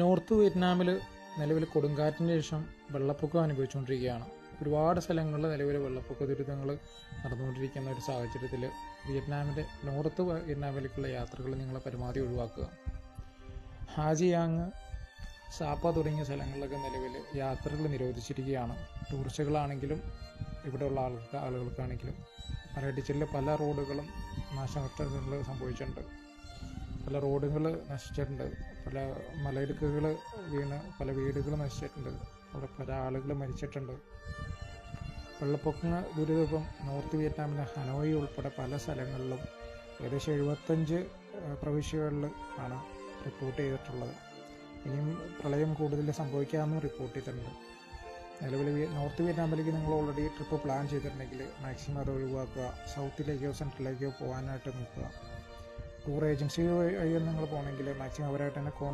North വിയറ്റ്നാമിൽ നിലവിൽ കൊടുങ്കാറ്റിന് ശേഷം വെള്ളപ്പൊക്കം അനുഭവിച്ചുകൊണ്ടിരിക്കുകയാണ്. ഒരുപാട് സ്ഥലങ്ങളിൽ നിലവിൽ വെള്ളപ്പൊക്ക ദുരിതങ്ങൾ നടന്നുകൊണ്ടിരിക്കുന്ന ഒരു സാഹചര്യത്തിൽ വിയറ്റ്നാമിന്റെ നോർത്ത് വിയറ്റ്നാമിലേക്കുള്ള യാത്രകൾ നിങ്ങൾ പരമാവധി ഒഴിവാക്കുക. ഹാജിയാങ് സാപ്പ തുടങ്ങിയ സ്ഥലങ്ങളിലൊക്കെ നിലവിൽ യാത്രകൾ നിരോധിച്ചിരിക്കുകയാണ്. ടൂറിസ്റ്റുകളാണെങ്കിലും ഇവിടെയുള്ള ആളുകൾക്ക് ആളുകൾക്കാണെങ്കിലും. മലയിടിച്ചിലിൽ പല റോഡുകളും നാശനഷ്ടങ്ങൾ സംഭവിച്ചിട്ടുണ്ട്. പല റോഡുകൾ നശിച്ചിട്ടുണ്ട്. പല മലയിടുക്കുകൾ വീണ് പല വീടുകൾ നശിച്ചിട്ടുണ്ട്. അവിടെ പല ആളുകൾ മരിച്ചിട്ടുണ്ട്. വെള്ളപ്പൊക്ക ദുരിതം നോർത്ത് വിയറ്റ്നാമിലെ ഹനോയി ഉൾപ്പെടെ പല സ്ഥലങ്ങളിലും ഏകദേശം എഴുപത്തഞ്ച് പ്രവിശ്യകളിൽ ആണ് റിപ്പോർട്ട് ചെയ്തിട്ടുള്ളത്. ഇനിയും പ്രളയം കൂടുതൽ സംഭവിക്കാമെന്നും റിപ്പോർട്ട് ചെയ്തിട്ടുണ്ട്. നിലവിൽ നോർത്ത് വിയറ്റ്നാമിലേക്ക് നിങ്ങൾ ഓൾറെഡി ട്രിപ്പ് പ്ലാൻ ചെയ്തിട്ടുണ്ടെങ്കിൽ മാക്സിമം അത് ഒഴിവാക്കുക. സൗത്തിലേക്കോ സെൻട്രലിലേക്കോ പോകാനായിട്ട് നോക്കുക. ടൂർ ഏജൻസി വഴി നിങ്ങൾ പോകണമെങ്കിൽ മാക്സിമം അവരായിട്ട് തന്നെ കോൺ